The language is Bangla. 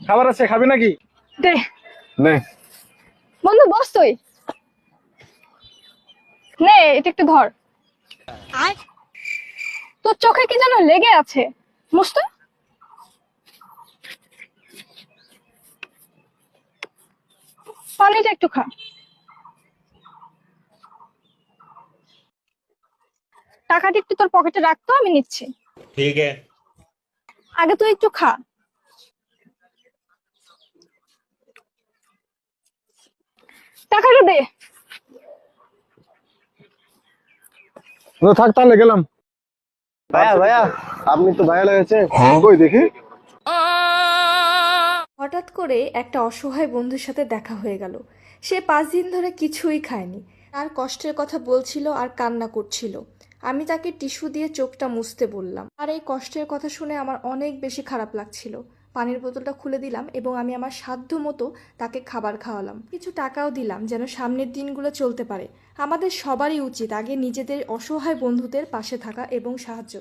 খাবার আছে খাবি নাকি? দে। বন্ধু বস তুই। নে এটা একটু ধর। তোর চোখে কি যেন লেগে আছে মুস্ত? পানিটা একটু খা। টাকাটা একটু তোর পকেটে রাখতো আমি নিচ্ছি। আগে তুই একটু খা। টাকাটা দে। থাক তাহলে গেলাম। ভাইয়া ভাইয়া আপনি তো ভাইয়া লেগেছে। কই দেখি? হঠাৎ করে একটা অসহায় বন্ধুর সাথে দেখা হয়ে গেল। সে পাঁচ দিন ধরে কিছুই খায়নি। তার কষ্টের কথা বলছিল আর কান্না করছিল। আমি তাকে টিস্যু দিয়ে চোখটা মুছতে বললাম। আর এই কষ্টের কথা শুনে আমার অনেক বেশি খারাপ লাগছিল। পানির বোতলটা খুলে দিলাম এবং আমি আমার সাধ্য মতো তাকে খাবার খাওয়ালাম। কিছু টাকাও দিলাম যেন সামনের দিনগুলো চলতে পারে। আমাদের সবারই উচিত আগে নিজেদের অসহায় বন্ধুদের পাশে থাকা এবং সাহায্য